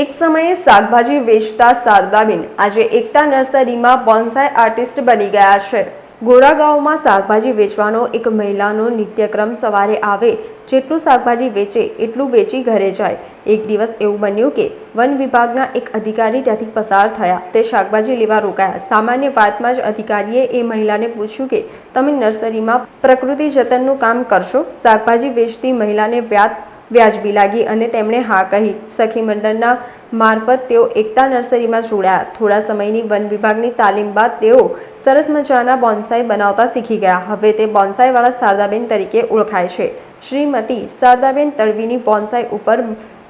એક સમયે શાકભાજી વેચતા શારદાબેન આજે એકતા નર્સરીમાં બોન્સાઈ આર્ટિસ્ટ બની ગયા છે. ગોરાગાંવમાં શાકભાજી વેચવાનો એક મહિલાનો નિત્યક્રમ સવારે આવે, જેટલું શાકભાજી વેચે એટલું વેચી ઘરે જાય. એક દિવસ એવું બન્યું કે વન વિભાગના એક અધિકારી ત્યાંથી પસાર થયા. તે શાકભાજી લેવા રોકાયા. સામાન્ય વાતમાં જ અધિકારીએ એ મહિલાને પૂછ્યું કે, તમે નર્સરીમાં પ્રકૃતિ જતનનું કામ કરશો? શાકભાજી વેચતી મહિલાને વ્યાત વ્યાજબી લાગી અને તેમણે હા કહી. સખી મંડળના મારફત તેઓ એકતા નર્સરીમાં જોડાયા. થોડા સમયની વન વિભાગની તાલીમ બાદ તેઓ સરસ મજાના બોન્સાઈ બનાવતા શીખી ગયા. હવે તે બોન્સાઈવાળા શારદાબેન તરીકે ઓળખાય છે. શ્રીમતી શારદાબેન તળવીની બોન્સાઈ ઉપર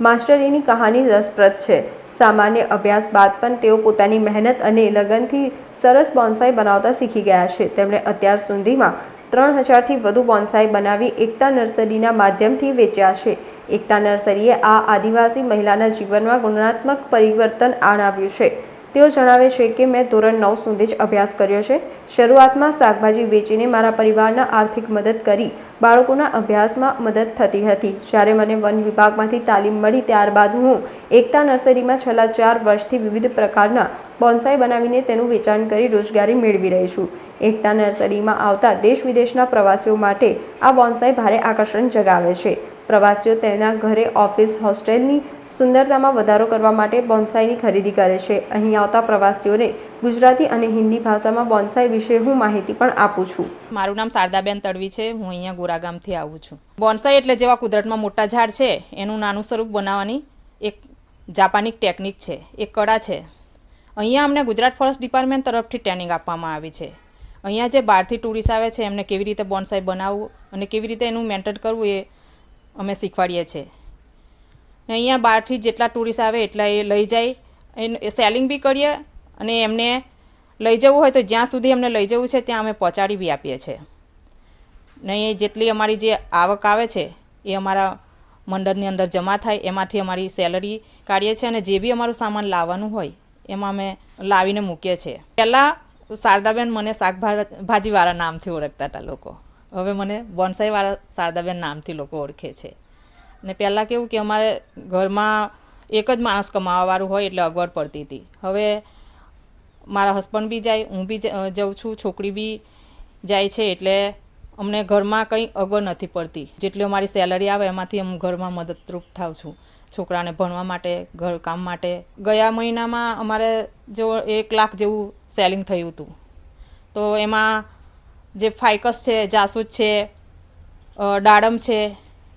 માસ્ટરીની કહાની રસપ્રદ છે. સામાન્ય અભ્યાસ બાદ પણ તેઓ પોતાની મહેનત અને લગનથી સરસ બોન્સાઈ બનાવતા શીખી ગયા છે. તેમણે અત્યાર સુધીમાં ત્રણ હજારથી વધુ બોન્સાઈ બનાવી એકતા નર્સરીના માધ્યમથી વેચ્યા છે. એકતા નર્સરીએ આ આદિવાસી મહિલાના જીવનમાં ગુણાત્મક પરિવર્તન આણાવ્યું છે. તેઓ જણાવે છે કે મેં ધોરણ નવ સુધી જ અભ્યાસ કર્યો છે. શરૂઆતમાં શાકભાજી વેચીને મારા પરિવારના આર્થિક મદદ કરી, બાળકોના અભ્યાસમાં મદદ થતી હતી. જ્યારે મને વન વિભાગમાંથી તાલીમ મળી ત્યારબાદ હું એકતા નર્સરીમાં છેલ્લા ચાર વર્ષથી વિવિધ પ્રકારના બોન્સાઈ બનાવીને તેનું વેચાણ કરી રોજગારી મેળવી રહી છું. એકતા નર્સરીમાં આવતા દેશ વિદેશના પ્રવાસીઓ માટે આ બોન્સાઈ ભારે આકર્ષણ જગાવે છે. પ્રવાસીઓ તેના ઘરે ઓફિસ હોસ્ટેલની સુંદરતામાં વધારો કરવા માટે બોન્સાઈની ખરીદી કરે છે. અહીં આવતા પ્રવાસીઓને ગુજરાતી અને હિન્દી ભાષામાં બોન્સાઈ વિશે હું માહિતી પણ આપું છું. મારું નામ શારદાબેન તડવી છે. હું અહીંયા ગોરાગામથી આવું છું. બોન્સાઈ એટલે જેવા કુદરતમાં મોટા ઝાડ છે, એનું નાનું સ્વરૂપ બનાવવાની એક જાપાનિક ટેકનિક છે. એક કળા છે. અહીંયા અમને ગુજરાત ફોરેસ્ટ ડિપાર્ટમેન્ટ તરફથી ટ્રેનિંગ આપવામાં આવી છે. અહીંયા જે બહારથી ટુરિસ્ટ આવે છે, એમને કેવી રીતે બોન્સાઈ બનાવવું અને કેવી રીતે એનું મેન્ટેન કરવું એ અમે શીખવાડીએ છીએ. ને અહીંયા બહારથી જેટલા ટુરિસ્ટ આવે એટલા એ લઈ જાય. એ સેલિંગ બી કરીએ અને એમને લઈ જવું હોય તો જ્યાં સુધી એમને લઈ જવું છે ત્યાં અમે પહોંચાડી બી આપીએ છીએ. ને એ જેટલી અમારી જે આવક આવે છે એ અમારા મંડળની અંદર જમા થાય, એમાંથી અમારી સેલરી કાઢીએ છીએ અને જે બી અમારું સામાન લાવવાનું હોય એમાં અમે લાવીને મૂકીએ છીએ. પહેલાં શારદાબેન મને શાકભાજીવાળા નામથી ઓળખતા હતા લોકો. હવે મને બોન્સાઈવાળા શારદાબેન નામથી લોકો ઓળખે છે. ને પહેલાં કેવું કે અમારે ઘરમાં એક જ માણસ કમાવાવાળું હોય એટલે અગવડ પડતી હતી. હવે મારા હસબન્ડ બી જાય, હું બી જઉં છું, છોકરી બી જાય છે એટલે અમને ઘરમાં કંઈ અગવડ નથી પડતી. જેટલી અમારી સેલરી આવે એમાંથી હું ઘરમાં મદદરૂપ થાઉં છું. છોકરાને ભણવા માટે ઘરકામ માટે. ગયા મહિનામાં અમારે જો એક લાખ જેવું સેલિંગ થયું હતું. તો એમાં જે ફાઇકસ છે, જાસૂદ છે ડાડમ છે,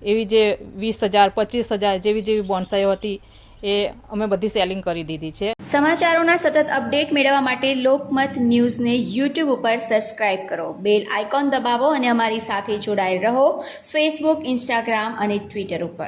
એવી જે વીસ હજાર, પચીસ હજાર જેવી જેવી બોન્સાઈઓ હતી, એ અમે બધી સેલિંગ કરી દીધી છે. સમાચારોના સતત અપડેટ મેળવવા માટે લોકમત ન્યૂઝને યુટ્યુબ ઉપર સબસ્ક્રાઇબ કરો. બેલ આઇકોન દબાવો અને અમારી સાથે જોડાયેલ રહો. ફેસબુક, ઇન્સ્ટાગ્રામ અને ટ્વિટર ઉપર.